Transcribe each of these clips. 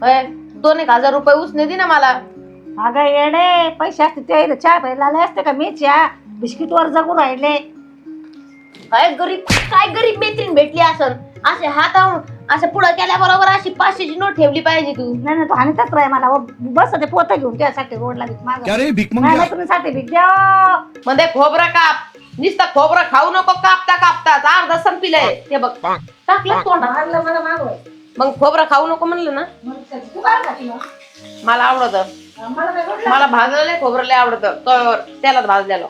होय, दोन एक हजार रुपये उसने दे ना मला. अगं येडे पैसे असते ते चहा प्यायला आले असते का मी चहा बिस्किट वर जगू राहिले. काय गरीब काय गरीब मैत्रीण भेटली असन? असे हात असं पुढं केल्याबरोबर अशी पाचशेची नोट ठेवली पाहिजे तू. नाही नाही तो आणतच राह मला. व बस ते पोतं घेऊन त्यासाठी रोडला भीक माग. क्या रे भीक नाही तुम्हीसाठी भीक द्या मध्ये खोबरं काप. नुसतं खोबरं खाऊ नको कापता कापता अर्धा संपिलंय. ते बघ. टाकलं आणलं मला मागवाय मग खोबरं खाऊ नको म्हणलं ना? मला आवडत. मला भाजलेलं खोबरं लय आवडतं. तव्यावर त्यालाच भाजलेलं.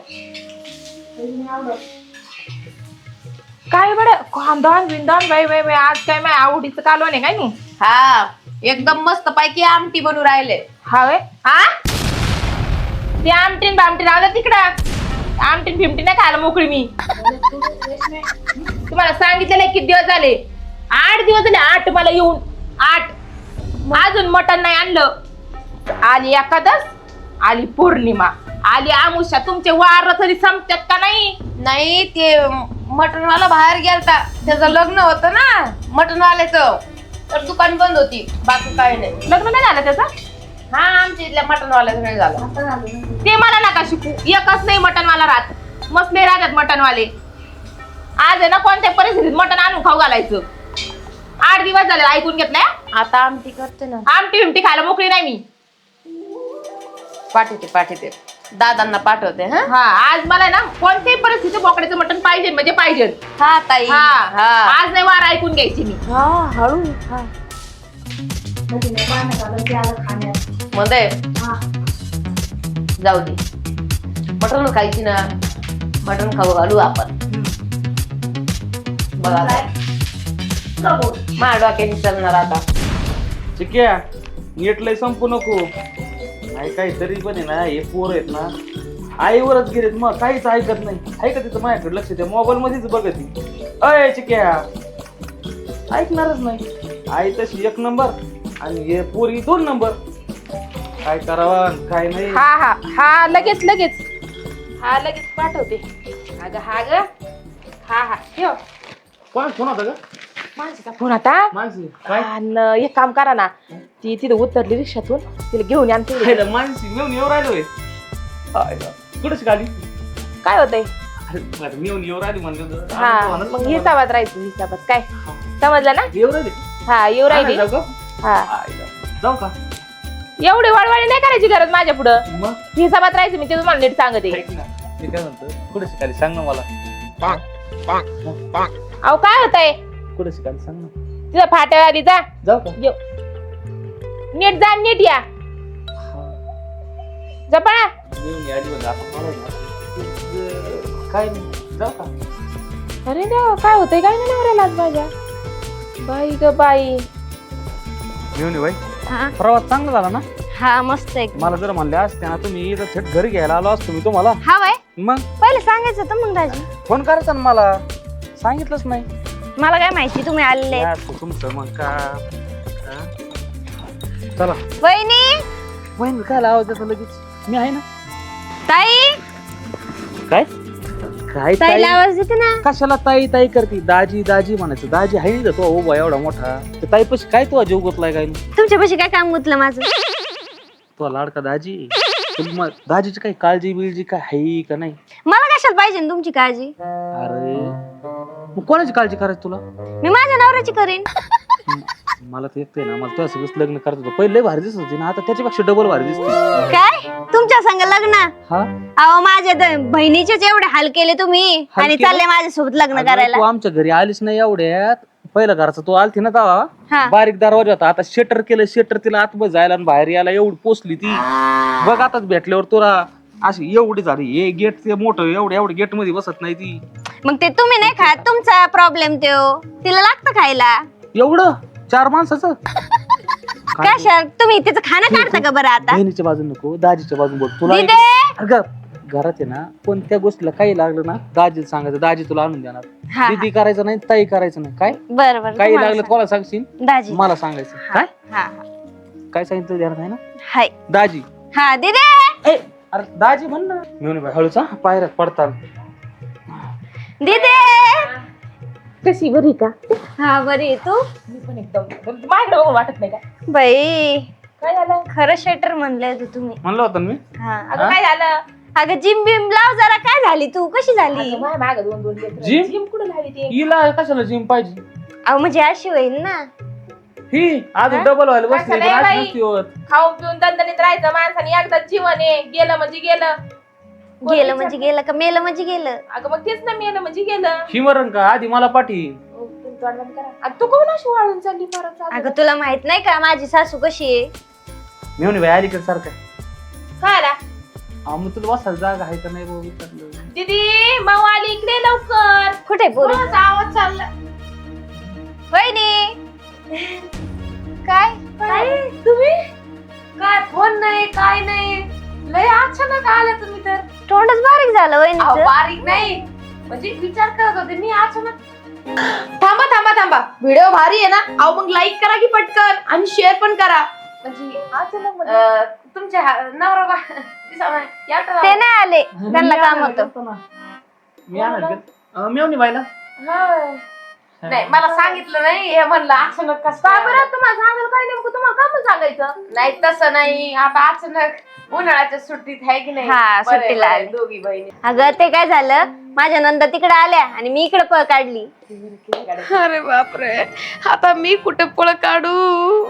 काय बडे कांदण बिंदण बाई बाई बाई आज काय माय आवडीचं कालवण आहे काय नाही? हा एकदम मस्त पैकी आमटी बनू राहिले. हा व्हय? हा? ते आमटीन बामटीन आलं तिकडं. आमटीन फिमटीन नाही खायला मोकळी मी. तुम्हाला सांगितलेलं आहे किती दिवस झाले? आठ दिवस झाले आठ मला येऊन आठ. अजून मटण नाही आणलं. आली एकादश आली पौर्णिमा. आली आमुषा तुमचे वार तरी संपतात का नाही? नाही ते मटनवाला बाहेर गेलता. त्याचं लग्न होतं ना मटनवाल्याचं तर दुकान बंद होती. बाकी काही नाही. लग्न नाही झालं त्याचं? हा आमच्या इथल्या मटनवाल्याचं नाही झालं. ते मला नका शिकू. एकच नाही मटनवाला राहत. मसले राहतात मटनवाले आज आहे ना कोणत्या परिस्थितीत मटन आणून खाऊ घालायचं. आठ दिवस झाले ऐकून घेतलंय आता आमटी करते ना. आमटी बिमटी खायला मोकळी नाही मी. पाठवते पाठवते. दादांना पाठवते हा? हा आज मला ना कोणत्याही परिस्थितीत बोकड्याचं मटन पाहिजे म्हणजे पाहिजे. हा ताई. हा. हा. आज नाही वार ऐकून घ्यायची मी. हा हळू. हा. मध्ये हा. जाऊ दे. मटण खायची ना. मटण खाऊ घालू आपण. बघा. डोक्याने चालणार आता. चिक्या नीट लय संपू नको. नाही काहीतरी पण आहे ना हे पोर आहेत ना आईवरच गेलेत मग काहीच ऐकत नाही. ऐकत तिथं माझ्याकडे लक्ष द्या मोबाईल मध्येच बघत ती. अय चिक्या. ऐकणारच नाही. आई तशी एक नंबर आणि हे पोरी दोन नंबर. काय करावा काय नाही. हा हा हा लगेच लगेच. हा लगेच पाठवते. अगं हा ग. हा हा ठेव. कोण फोन होता का माणसाचा फोन आता. माणसी काय? आणि एक काम करा ना ती तिथे उतरली रिक्षातून तिला घेऊन या आणि तिकडे. खायला माणसी मिळून येऊ राहिलोय कुठेच खाली काय होतंय? अरे आता मिळून येऊ राहिली म्हणलं हा मग हिसाबात राहायचं हिसाबात. काय? समजलं ना? येऊ राहिली? हा येऊ राहिली. जाऊ का? हा. जाऊ का? एवढी वळवळी नाही करायची गरज माझ्या पुढं. मग? हिसाबात राहायचं मी ते तुम्हाला नीट सांगते. ऐक ना मी काय म्हणतो कुठे शिकाली सांग ना मला. अहो काय होतंय? कुठे शिकाली सांग ना. तिथं फाट्यावाली जा. जाऊ का? येऊ. नीट जा नीट या. जपा येऊन या आधी म्हणलं, आपण मला ना, तुझं काय नाही जाऊ का? अरे देवा काय होतंय? काय नाही नवऱ्याला आज माझ्या? बाई ग बाई. घेऊन ये बाई. हा. प्रवास चांगला झाला ना? हा मस्त आहे. मला जर म्हणले असते ना तुम्ही इथं थेट घरी घ्यायला आलो असतो मी तुम्हाला. हा वय मग? पहिले सांगायचं होतं मग दाजी फोन करायचा ना मला. सांगितलंच नाही. मला काय माहिती? तुम्ही आलेले या असं तुमचं मग का? हा? चला. वहिनी? वहिनी काय आवाज येतो लगेच? मी आहे ना? ताई? काय? काय ताईला ताई आवाज देते ना. कशाला ताई ताई करते? दाजी दाजी म्हणायचं. दाजी आहे नाही का तो उभा एवढा मोठा. तर ताई पशी काय तो जीव गुतलाय काय? तुमच्यापाशी काय काम गुतलं माझं? तो लाडका दाजी. तुला मग दाजीची काही काळजी बिळजी काय आहे का नाही? मला कशाला पाहिजे ना तुमची काळजी? अरे मग कोणाची काळजी करायची तुला? मी माझ्या नवऱ्याची करीन. मला तर येतंय ना मला तुझ्या सगळंच लग्न करत होतं. पहिले भारी दिसत होती ना आता त्याच्यापेक्षा डबल भारी दिसते. काय? तुमच्या संग लग्न? हा? अहो माझ्या द- बहिणीचेच एवढे हाल केले तुम्ही. हाल आणि केले? चालले माझ्यासोबत लग्न अगं, करायला. तू आमच्या घरी आलीच नाही एवढ्यात. पहिला घरचा तू आलती ना तवा हा. बारीक दरवाजा होता. आता शेटर केलं शेटर तिला आतमध्ये जायला आणि बाहेर यायला एवढी पोचली ती. बघ आताच भेटल्यावर तुला अशी एवढी झाली. हे गेट ते मोठं एवढं एवढं गेटमध्ये बसत नाही ती. मग ते तुम्ही नाही खात तुमचा प्रॉब्लेम तो तिला लागतं खायला. एवढं? चार माणसाचं? काय कशा? तुम्ही तिचं खाणं काढता का बरं आता? बहिणीच्या बाजून नको दाजीच्या बाजून बघ तुला दिदे! अगं, घरात आहे ना कोणत्या गोष्टीला काही लागलं ना दाजीला सांगायचं दाजी तुला आणून देणार. हा दीदी करायचं नाही ताई करायचं नाही. काय? बरं बरं काही तुम्हाला लागलं कोणाला सांगशील? सांग. दाजी. मला सांगायचं. काय? हा. काय सांगितलं ध्यानात आहे ना? हाय. दाजी. हा दिदे! ए अरे दाजी म्हण ना. बाई हळूचा पायऱ्यात पडताल. दिदे! कशी? बरी का? हा बरी आहे तू? मी पण एकदम माझ्याकडे बघून वाटत नाही का? बाई काय झालं? खरं शेटर म्हणले होते तुम्ही. म्हणलं होतं ना मी? हा. अगं काय झालं? अगं जिम बिम लाव जरा. काय झाली तू? कशी झाली? अगं, माझ्या मागं दोन दोन लेकरं. जिम? जिम कुठं झाली ते? हिला कशाला जिम पाहिजे? अहो म्हणजे अशी होईल ना. ही? अजून डबल व्हायला बसली कशाला पण आहे आज बाई? नसती होत. खाऊन पिऊन दणदणीत राहायचं माणसाने एकदा जीवन आहे गेलं म्हणजे गेलं. गेलं म्हणजे गेलं का? मेलं म्हणजे गेलं. अगं मग तेच ना मेलं म्हणजे गेलं. ही मरण का? आधी मला पाठी ओ, तुम्ही तोंड बंद करा. अगं, तू कोण अशी वाळून चालली परत चालू? अगं तुला माहीत नाही का माझी सासू कशी आहे? मेवणी बाई अलीकडे सारखं काय आला? हा मग तुला बसायला जागा आहे का नाही बाबा विचारलं. दीदी माऊ आली इकडे लवकर. कुठे पोरी? आवाज चालला. वहिनी! काय? काय? तुम्ही? काय? फोन नाही काय नाही. लय अचानक आले तुम्ही तर. तोंडच बारीक झालं अहो, वहिनीचं बारीक नाही. म्हणजे विचार करत होते मी अचानक थांबा थांबा थांबा. व्हिडिओ भारी आहे ना? अहो मग लाईक करा की पटकन आणि शेअर पण करा. म्हणजे अचानक म्हणजे अं, तुमच्या हा- नवरा बा दिसा नाही. या करा. ते नाही आले. त्यांना काम होतं. मी मेवणी हा. नाही मला सांगितलं नाही. हे म्हणलं अचानक कसं काय? बरं तुम्हाला सांगायला काय नेमकं तुम्हाला काय सांगायचं. नाही तसं नाही. आता अचानक उन्हाळ्याच्या सुट्टीत आहे की नाही? हा, बरं आहे, सुट्टीला बरं आहे, आले. दोघी बहिणी. अगं ते काय झालं? माझ्या नंदा तिकडे आल्या आणि मी इकडे पळ काढली. अरे बापरे. आता मी कुठे पळ काढू?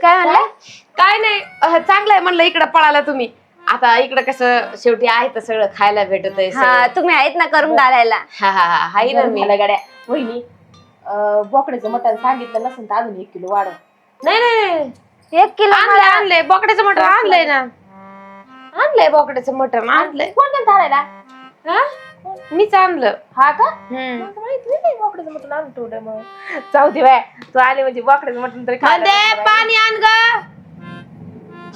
काय म्हणलं? काय नाही अह, चांगलं आहे म्हणलं इकडे पळाला तुम्ही. आता इकडे कसं शेवटी आहे तर सगळं खायला भेटत आहे हा तुम्ही आहेत ना करून घालायला. हा हा हा हाय ना मी. गाड्या. वहिनी बोकड्याचं मटण सांगितलं नसेल तर अजून एक किलो वाढव. नाही नाही. एक किलो आणलंय आणलंय. बोकड्याचं मटण आणलंय ना. आणलंय बोकड्याचं मटण आणलंय. कोण धारायला हा? मीच आणलं. हा का? हम्म. मला माहीत नाही बाई बोकड्याचं मटण आणून ठेवलं मग. जाऊ दे बाय तू आले म्हणजे बोकड्याचं मटण तरी खायला भेटलं बाई. पाणी आण ग.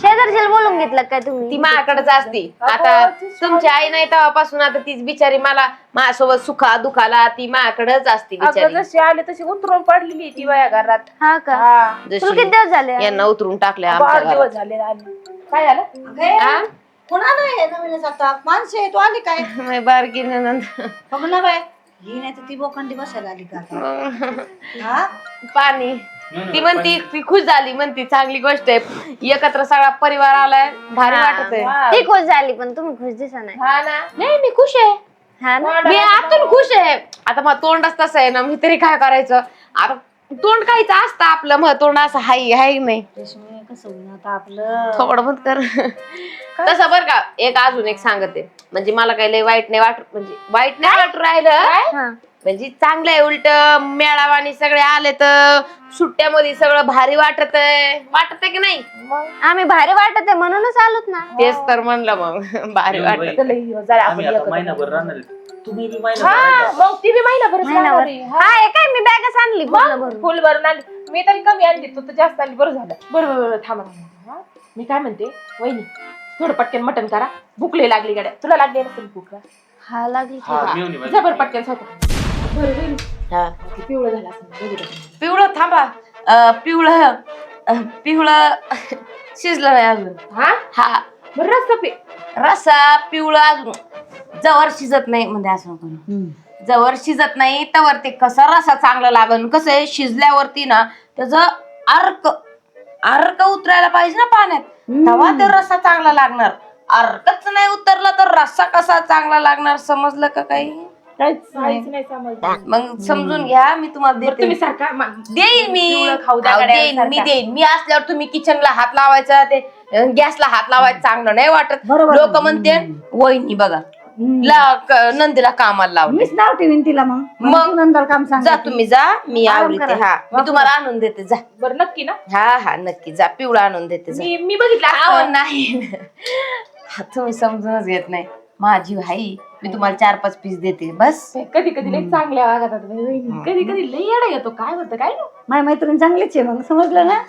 शेजारच्याला बोलून घेतलं काय तुम्ही? ती माझ्याकडेच असती. आता तुमची आई नाही तेव्हापासून आता तीच बिचारी मला माझ्यासोबत सुखा दुखाला ती माझ्याकडेच असती बिचारी. जशी आली तशी उतरून पडलेली ती वया घरात. हा का? हा. तुला किती जशी दिवस झाले यांना उतरून टाकले आठ आमच्या घरात दिवस झाले आली. काय झालं? हा? कोणाला आहे? नवीन आता माणसं आहे तू आली काय? मी बारकी ननंद बघ ना बाय ही नाही तर ती बोखंडी बसायला आली का? आता? हा? पाणी. ती म्हणती ती खुश झाली म्हणती चांगली गोष्ट आहे. एकत्र सगळा परिवार आलाय भारी वाटत आहे. ती खुश झाली पण तुम्ही खुश दिसा नाही. हा ना. नाही मी खुश आहे. हा ना? मी आतून खुश आहे. आता मग तोंडच तसं आहे ना मी तरी काय करायचं? आता तोंड काहीच असतं आपलं मग तोंड असं हाय हाय नाही. रेशमी कसं होईन आता आपलं? थोडं बंद कर. तसं बर का एक अजून एक सांगते. म्हणजे मला काही लय वाईट नाही वाटत म्हणजे वाईट नाही वाटू राहिलं. म्हणजे चांगलं आहे उलट मेळावानी सगळे आले तर सुट्ट्यामध्ये सगळं भारी वाटत आहे वाटत आहे की नाही आम्ही भारी वाटत आहे म्हणूनच आलोत ना तेच तर म्हणलं मग भारी वाटत तर लई दिवस झाले आपण आम्ही आता एकत्र महिनाभर राहतो. राहणार आहे. तुम्ही बी महिनाभर हा राहा. मग ती बी महिनाभर महिनाभर हा हे काय मी बॅगच आणली पूर्ण भरून. फुल भरून आणली मी तरी कमी आणली तू तर जास्त आणली बरं झालं बरं बरं बरं थांबा थांबा. हा? मी काय म्हणते वहिनी थोडं पटकन मटण करा भूकले लागली गाड्या तुला लागली नसेल भूक? हा लागली हा, मेवणी बाई. जा बरं पटकन स्वतः हा. पिवळं झालं असं बघू दे. पिवळं थांबा. अं, पिवळं अं, पिवळं शिजलं नाही अजून. हा? हा. बरं रस्ता पे रसा पिवळं अजून. जवळ शिजत नाही म्हणजे असं नको. जवळ शिजत नाही त्यावर ते कसा रसा चांगला लागन कसं आहे शिजल्यावरती ना त्याचं अर्क अर्क उतरायला पाहिजे ना पाण्यात. तेव्हा ते रसा चांगला लागणार. अर्कच नाही उतरला तर रस्सा कसा चांगला लागणार समजलं का काही? काहीच नाही. समजलं. मग समजून घ्या मी तुम्हाला बरं देते. तुम्ही सारखा मा- देईन मी. पिवळं खाऊ द्या अहो, गड्या देईन मी. देईन. मी असल्यावर तुम्ही किचनला हात लावायचा ते गॅसला हात लावायचं चांगलं नाही वाटत. बरोबर. लोक म्हणते वहिनी बघा ला क- नंदीला कामाला लावले. मीच नाव ठेवीन तिला मग. मग? मग नंतर काम सांग. जा तुम्ही जा. मी आराम आवडते करा. हा. मी तुम्हाला आणून देते जा. बरं नक्की ना? हा हा नक्की. जा पिवळा आणून देते जा. मी मी बघितलं अहो, असतं. नाही. हा, तुम्ही समजूनच घेत नाही. माझी भाई मी तुम्हाला चार पाच पीस देते बस. कधी कधी लई चांगल्या बाई वहिनी. कधी कधी लई येडा येतो काय होतं काय ना माझी मैत्रीण चांगलीच आहे मग समजलं ना?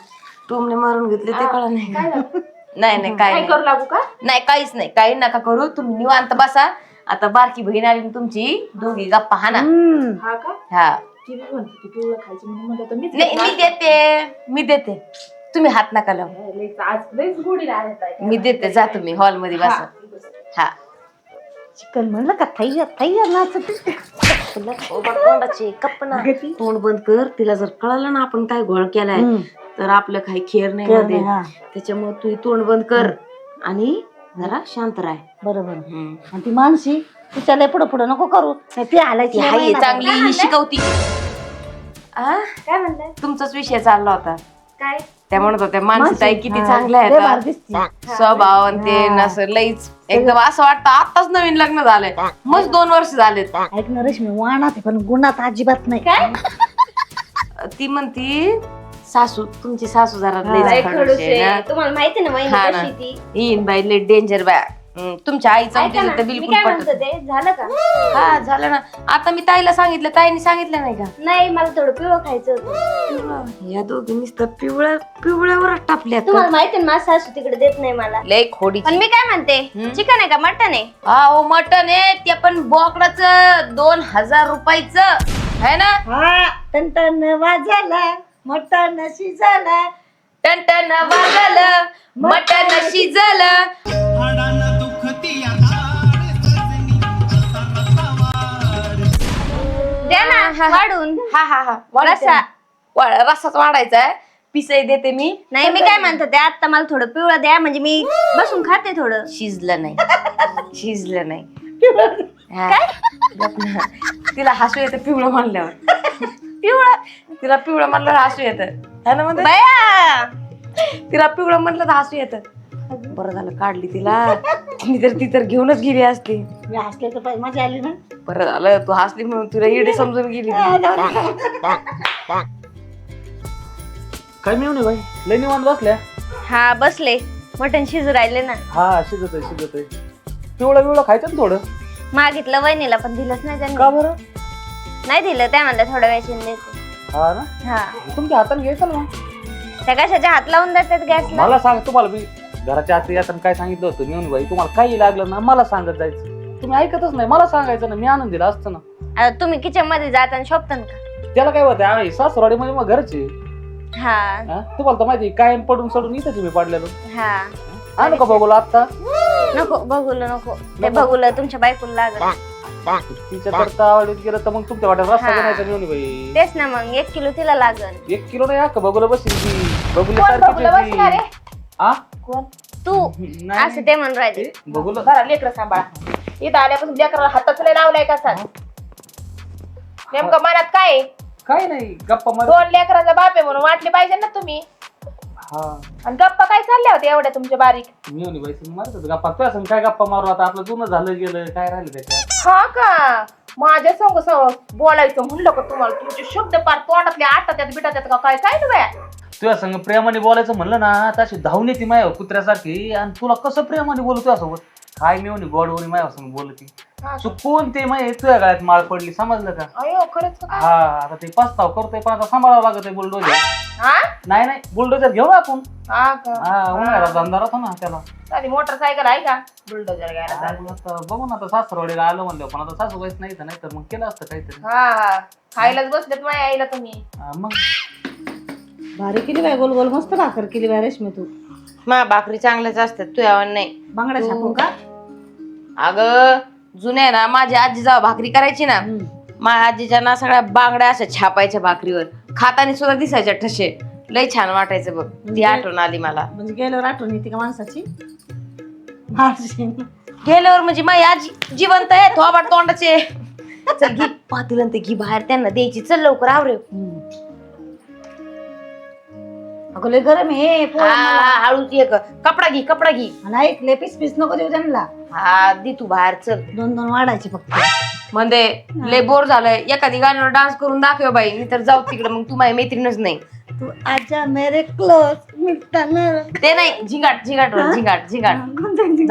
टोमने मारून घेतले ते कळलं नाही. काय झालं? नाही नाही काय काय नाही. करू लागू का? नाही काहीच नाही काही नका करू. तुम्ही निवांत बसा. आता बारकी बहीण आली ना तुमची दोघी गप्पा हा ना? हम्म. हा का? हा. ती बी म्हणते ती पिवळं खायची म्हणून म्हणलं होतं मीच नाही मी देते. मी देते. तुम्ही हात नका लावू. लईच आज लईच गोडी लागत आहे मी देते. जा तुम्ही हॉलमध्ये बसा. हा. चिकन म्हणलं का? थैया थैया तोंडाची गप्प ना तोंड बंद कर तिला जर कळलं ना आपण काय घोळ केलाय तर आपलं काही खेर नाही मध्ये. हा. त्याच्यामुळे तू तोंड बंद कर आणि जरा शांत राह. बरोबर. आणि ती मानसी तिच्या लय पुढं पुढं नको करू. नाही ती हालायची ती हाय महिनाभर. चांगली ही शिकवती आ? काय म्हणताय? तुमचाच विषय चालला होता. काय? त्या म्हणत होत्या मानसी, किती चांगल्या आहेत दिसती. स्वभाव आणि ते. नसं लईच एकदम असं वाटतं आताच नवीन लग्न झालंय मस्त दोन वर्ष झालेत ऐक ना रेशमी वाणात आहे, पण गुणात अजिबात नाही काय ती म्हणती सासू तुमची सासू जरा. लईच लय खडूस खडूस आहे ना. तुम्हाला माहिती ना वहिनी हा ना. कशी ती येईन बाई लई डेंजर बाय हम्म, तुमच्या आईचं ऐका ना, मी बिलकुल काय पटत म्हणतो ते? झालं का? हा झालं ना. आता मी ताईला सांगितलं. ताईने सांगितलं नाही का? नाही मला थोडं पिवळं खायचं होतं. या दोघी नुसतं पिवळ्या पिवळ्यावर टापल्यात. तुम्हाला माहिती ना माझी सासू तिकडे देत नाही मला. लय खोडी पण मी काय म्हणते? चिकन आहे का मटन आहे? अहो मटन आहे. ते पण बोकडाचं दोन हजार रुपयाचं. है ना? हा. टन वाजाला मटण शिजाला. टन वाजलं मटन शिजलं. ना वाढून. हा हा हा. वाढते रस्सा. ना. वा- रस्साच वाढायचा आहे पिसाई देते मी. नाही मी काय म्हणतो ते आता मला थोडं पिवळं द्या म्हणजे मी बसून खाते थोडं. शिजलं नाही. शिजलं नाही. हा. गप ना. तिला हसू येतं पिवळं म्हणल्यावर. पिवळं? तिला पिवळं म्हणल्यावर हसू येतं. है ना म्हणते बया! तिला पिवळं म्हणलं तर हसू येतं. बरं झालं काढली तिला. मी तर ती तर घेऊनच गेली असती. मी हसले तर पाहिजे मजा आली ना. बरं झालं तू हसली म्हणून तुला इडे समजून गेली. काय मिळून भाई लय निवांत बसल्या? हा बसले. मटन शिजू राहिले ना. हा शिजत आहे शिजत आहे पिवळं पिवळं खायचं ना थोडं? मागितलं वहिनीला पण दिलंच नाही का त्यांनी बरं? नाही दिलं त्या म्हणलं थोड्या वेळाने देते हा ना? हा. तुमच्या हाताने घ्यायचं ना मग. त्या कशाच्या हात लावून देतात गॅसला? मला सांग तुम्हाला मी घराच्या आत येताना काय सांगितलं होतं? मी भाई तुम्हाला काही लागलं ना मला सांगत जायचं. तुम्ही ऐकतच नाही मला सांगायचं ना मी आणून दिला असतं ना. आता तुम्ही किचनमध्ये जाताना शोभतान का? त्याला काय होतं आम्ही सासरवाडी म्हणजे मग घरचे. हा. हा? तुम्हाला तर माहिती आहे, कायम पडून सडून इथंच मी पाडलेलो. हा. आणू का बघू आता नको बघूला नको. ते बघूला तुमच्या बायकोला लागल. तिच्या करता आवडीत गेलं तर मग तुमच्या वाट्यात रस्ता हा. बनायचा भाई तेच ना मग एक किलो तिला लागल. एक किलो नाही का बघूला बसेल ती. बघुली कोण बघूला सारखीच बसणार आहे आहे? ती. हा? कोण? तू. नाही, असं ते म्हणून राहिले. घरा लेकर सांभाळा. इथं आल्यापासून लेकराला हाताच लय लावलाय कसा. नेमकं मनात काय आहे? काय नाही गप्पा मार. दोन लेकराचा बाप आहे म्हणून वाटले पाहिजे ना तुम्ही. हा. आणि गप्पा काय चालल्या होत्या एवढ्या तुमच्या बारीक? मी बाई मारत गप्पा. तुझ्या संग काय गप्पा मारू? आता आपलं जुनं झालं गेलं. काय राहिलं त्याच्यात? हा का? माझ्या संग बोलायचं म्हणलं का तुम्हाला? तुमचे शब्द पार तोंडातले आटात्यात बिटात्यात का काय? काय ना तुझ्या संग प्रेमाने बोलायचं म्हणलं ना तशी धावून येते माया कुत्र्यासारखी. आणि तुला कसं प्रेमाने बोलू तुझ्यासोबत? काय मी म्हणे गोडवणी माया संग बोलती. हा. चुकून ते माय तुझ्या गळ्यात माळ पडली समजलं का? अयो खरंच का? हा आता ते पस्ताव करतोय पण आता सांभाळावं लागत आहे बुलडोजर. हा? नाही नाही बुलडोजर घेऊ ना आपण. हा का? हा उन्हाळ्यात धंदा राहतो ना त्याला. साधी मोटरसायकल आहे का? बुलडोजर घ्यायला चालली. आता बघू ना आता सासरवाडीला आलं म्हणलं पण आता सासूबाईच नाही तर नाही तर मग केलं असतं काहीतरी. हा हा. खायलाच बसलेत माझ्या आईला तुम्ही. हा, मग? भारी केली बाय गोल गोल मस्त भाकर केली बाय रेशमी तू. मा भाकरी चांगल्याच असतात तू यावर नाही. बांगड्या छापून का? अगं जुन्या ना माझी आजी जेव्हा भाकरी करायची ना माझ्या आजीच्या ना सगळ्या बांगड्या अशा छापायच्या भाकरीवर. खाताना सुद्धा दिसायच्या ठसे. लय छान वाटायचं बघ ती आठवण आली मला. म्हणजे गेल्यावर आठवण येते का माणसाची. गेल्यावर म्हणजे माझी आजी जिवंत आहे थोबाड तोंडाचे. चल घी. पातील ते घी बाहेर त्यांना द्यायची. चल लवकर आवरे. हम्म. अगं लय गरम आहे. हळू ये ग. कपडा घी कपडा घी. आणि ऐक लय पीस पीस नको देऊ त्यांना. हा दे तू बाहेर चल. दोन दोन वाढायचे फक्त. म्हणजे लय बोर झालंय. एखादी गाण्यावर डान्स करून दाखव बाई मी तर जाऊ तिकडे. मग तू माझी मैत्रीणच नाही. तू आजा मेरे क्लोज मिटताना ते नाही झिंगाट झिंगाट वर झिंगाट झिंगाट.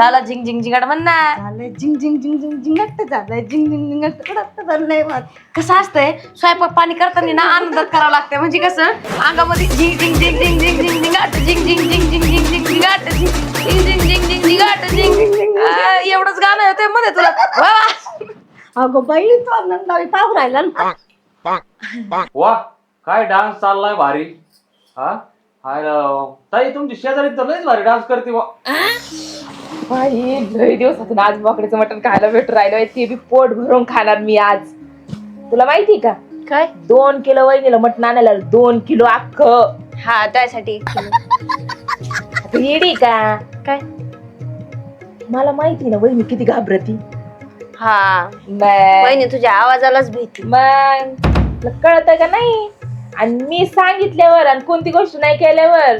झाला झिंग झिंग झिंगाट म्हण ना झालंय झिंग झिंग झिंग झिंग झिंगट्ट झालंय झिंग झिंग उडत चाललंय मग कसं असतंय स्वयंपाक पाणी करताना ना आनंदात करावं लागतं म्हणजे कसं अंगामध्ये झिंग झिंग झिंग झिंग झिंग झिंग झिंगाट झिंग झिंग झिंग झिंग झिंग झिंग झिंगाट झिंग झिंग झिंग झिंग झिंग झिंगाट झिंग आ, एवढंच गाणं होतंयमध्ये तुला वा वा. अगं बाई तो आनंदावी पाहू राहिला ना वा काय डान्स चाललाय भारी हा हाय राव. ताई तुमची शेजारी तर लयच भारी डान्स करते वा बाई लय दिवसातून आज बोकड्याचं मटण खायला भेटून राहिलोय ते बी पोट भरून खाणार मी आज. तुला माहिती का? काय? दोन किलो वहिनीला मटण आणायला दोन किलो अख्ख. हा त्यासाठी एक किलो. आता येडी का? काय? मला माहिती ना वहिनी किती घाबरती. हा. मग. वहिनी तुझ्या आवाजालाच भीती. मग. कळत का नाही? आणि मी सांगितल्यावर आणि कोणती गोष्ट नाही केल्यावर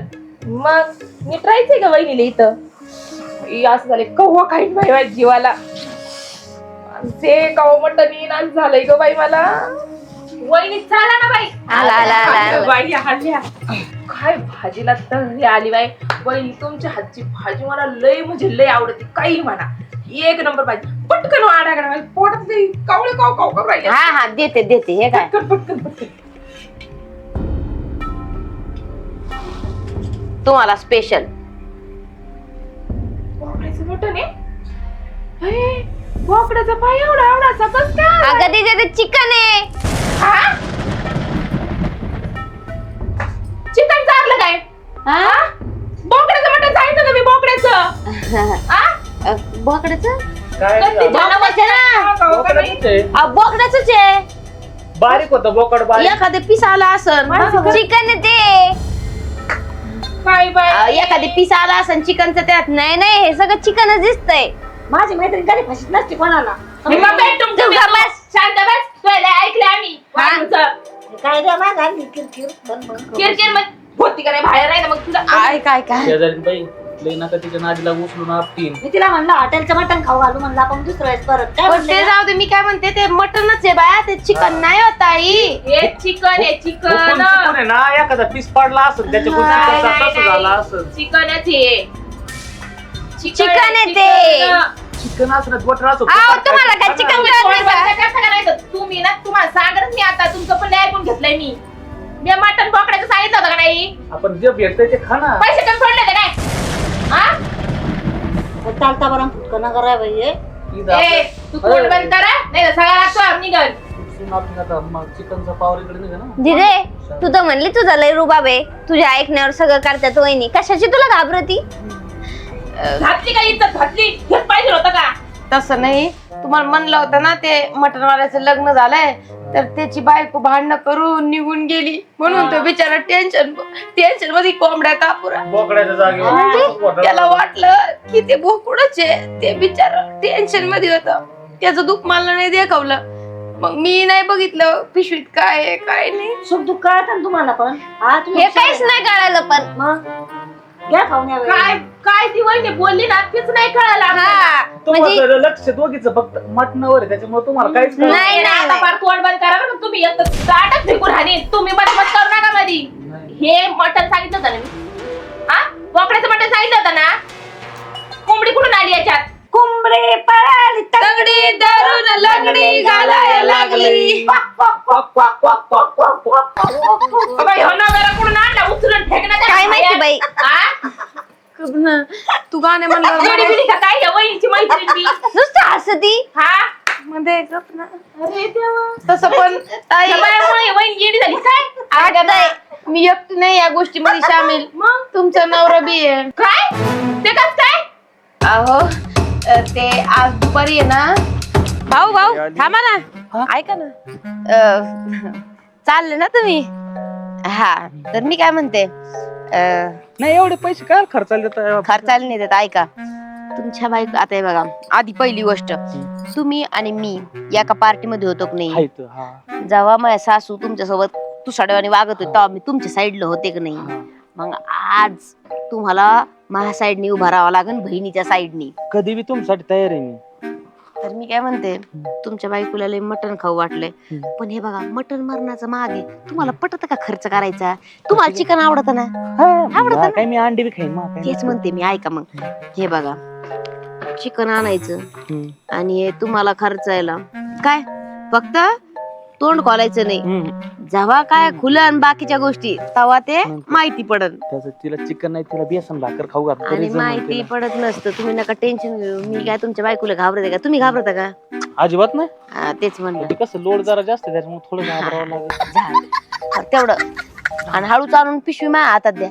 मग मी ट्रायचंय का वहिनीला इथं. ई, असं झाले कव्वा खाईन बाई माझ्या जीवाला. ते कव्वा मटण येईन असं झालंय ग बाई मला. वहिनी चाला ना बाई. आला, आला, आला, आला. बाई आल्या काय भाजीला तर आली बाई. वहिनी तुमच्या हातची भाजी मला लय म्हणजे लय आवडते. काही म्हणा. एक नंबर भाजी. पटकन करा माझ्या पोटात कावळे काव काव काव राहिले. हा हा देते देते. हे काय? पटकन पटकन पटकन. तुम्हाला स्पेशल बोकड्याचा पाय एवढा एवढा सकस काय अगं तिथे ते चिकन आहे. हा? चिकन चारलं काय? हा? बोकड्याचं मटण सांगितलं का मी बोकड्याचं? हा? बोकड्याच? काय कधी झालं? बोकड्याचं ना? बोकडाचंच आहे. बारीक होतं बोकड बारीक. एखादे पीस आला असन चिकन आहे ते. काय एखादे पीस आला असन चिकनचं त्यात नाही नाही हे सगळं चिकनच दिसतंय. माझी मैत्रीण कधी फशीत नसते कोणाला. तुमचं तू गप्प बस. शांत बस. तुला ऐकले आम्ही. काय माग आणली किरकिर बन बन करून. किरकिर मग होती का नाही बाहेर नाही ना मग तुला काय काय काय शेजारी बाई. लई नका तिच्या नादीला उचलून आपटीन. मी तिला म्हणलं हॉटेलचं मटण खाऊ घालू म्हणलं आपण दुसऱ्या वेळेस परत. काय पण म्हणले ते जाऊ दे मी काय म्हणते ते मटनच आहे बाया ते चिकन नाही होत आई हे चिकन आहे चिकन. चुकून आहे ना एखादा पीस पडला असेल त्याच्या नाही, नाही, तसं झालं नाही. असेल. चिकनच आहे. चिकन आहे ते. चिकन असं बटर असं आहो तुम्हाला काय चिकन तुम्ही कळत कोण नाही का बनता कसं करायचं? तुम्ही ना तुम्हाला सांगत मी आता तुमचं पण ऐकून घेतलंय मी. मी मटन बोकड्याचं सांगितलं होतं का नाही? आपण जे भेटतंय ते खा ना. पैसे कमी पडले होते हा? चालता बरं. फुटकं न करा बाई हे. इथं ए आपलं- तू तोंड बंद करा नाही तर सगळा निघल. चिकनचा पावर इकडे ना. दिदे तू तर म्हणली तुझा लय रुबाब आहे तुझ्या ऐकण्यावर सगळं करतात वहिनी. कशाची तुला घाबरती? घातली का इज्जत? घातली घेत पाहिजे होतं का? तसं नाही. तुम्हाला म्हणलं होतं ना ते मटनवाल्याचं लग्न झालंय तर त्याची बायको भांडणं करून निघून गेली. म्हणून तो बिचारा टेन्शन टेन्शनमध्ये कोंबड्या कापुरा. बोकड्याच्या जागेवर म्हणजे त्याला वाटलं की ते बोकुडच आहे. ते बिचारा टेन्शनमध्ये होत. त्याचं दुःख मला नाही दाखवलं. मग मी नाही बघितलं पिशवीत काय आहे काय नाही. सुख दुःख कळतं तुम्हाला पण. हा तुम्ही हे काहीच नाही कळालं पण. मग? घ्या खाऊन. काय काय ती वहिनी बोलली ना तीच नाही कळायला आपल्याला. हा म्हणजे तुम्हाला लक्ष दोघीच फक्त मटणावर आहे त्याच्यामुळे तुम्हाला काहीच कळत नाही, ना, नाही, आता नाही. फार तोंड बंद करा बरं का तुम्ही एक ताटच फेकून हानी तुम्ही मत मत करू नका मधी नाही. हे मटण सांगितलं होतं ना मी हा बोकड्याचं मटण सांगितलं होतं ना कोंबडी कुठून आली याच्यात कोंबडी पळाली तगडी धरून लंगडी घालायला लागली बाबा, ह्यो नवरा कुठून आणला उचलून फेकण्यात काय माहिती बाई हा तू गाणे म्हणलं बिडी का काय या वहिनीची मैत्रीण ती नुसतं हसती हा मध्ये गप ना. अरे देवा तसं पण ताई त्या बायामुळे वहिनी येडी झाली काय मी एकटी नाही या गोष्टीमध्ये सामील मग तुमचा नवरा बी आहे काय ते कस काय अहो अ, ते आज दुपारी आहे ना. भाऊ भाऊ थांबा ना. ऐका ना. अ, चालले ना तुम्ही? हा तर मी काय म्हणते अ, नाही एवढे पैसे काय खर्चाला देता खर्चायला नाही देत ऐका. तुमच्या बाईक आता हे बघा आधी पहिली गोष्ट तुम्ही आणि मी एका पार्टीमध्ये होतो की नाही? हायत, हा. जेव्हा माझ्या सासू तुमच्यासोबत तुसाड्यावाने वागत होते तेव्हा मी तुमच्या साईडला होते की नाही? मग आज तुम्हाला माझ्या साईडनी उभा राहावं लागेल बहिणीच्या साईडनी. कधी बी तुमच्यासाठी तयार आहे मी. तर मी काय म्हणते तुमच्या बायकोला लय मटण खाऊ वाटलंय. हम्म. पण हे बघा मटण मरणाचं महाग आहे तुम्हाला पटत का खर्च करायचा? तुम्हाला चिकन आवडत ना? आवडतं हा, ना? काय मी अंडी बी खाईन मग काय तेच म्हणते मी ऐका मग. हे बघा चिकन आणायचं हम्म. आणि हे तुम्हाला खर्चायला. काय? फक्त तोंड खोलायचं नाही. हम्म. जेव्हा काय खुलन बाकीच्या गोष्टी तेव्हा ते. माहिती पडन. त्याचं तिला चिकन नाही तिला बेसन भाकर खाऊ घाल आणि माहिती पडत नसतं. तुम्ही नका टेन्शन घेऊ. मी काय तुमच्या बायकोला घाबरते का? तुम्ही घाबरता का? अजिबात नाही. हा, तेच म्हणलं. ते कसं लोड जरा जास्त आहे, त्याच्यामुळे थोडं घाबरावं लागेल. झालं. तेवढं. आणि हळूच आणून पिशवी माझ्या हातात द्या.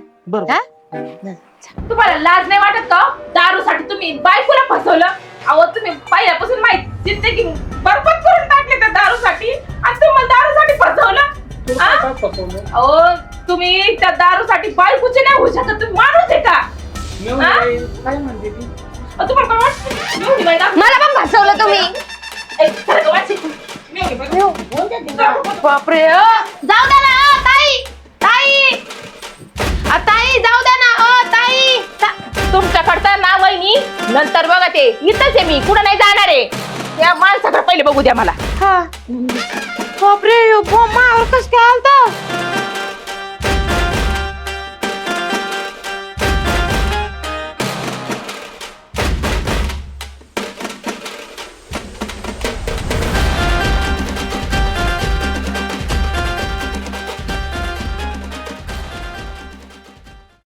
हा? तुम्हाला लाज नाही वाटत का? दारूसाठी तुम्ही बायकोला फसवलं? अहो तुम्ही पहिल्यापासून माहिती जिंदगी बरबाद करून टाकले त्या दारूसाठी. आणि तुम्हाला दारूसाठी फसवलं? हा? अहो तुम्ही त्या दारूसाठी बायकोचे नाही होऊ शकत तुम्ही माणूस आहे का? मेहुणी हा? बाई, काय म्हणते ती? अहो, तुम्हाला काय वाटतं? मेहुणी बाई दारू- मला पण फसवलं तुम्ही. ए, खरं का वाटतं? मेहुणी बाई- बापरे अ, जाऊ द्या ना अ, ताई. ताई. अ, ताई तुमच्याकडचं ना वहिनी नंतर बघा ते. इथंच आहे मी. कुठं नाही जाणार आहे. त्या माणसाकडे पहिले बघू द्या मला. हा. बापरे मावर कस काय आलता?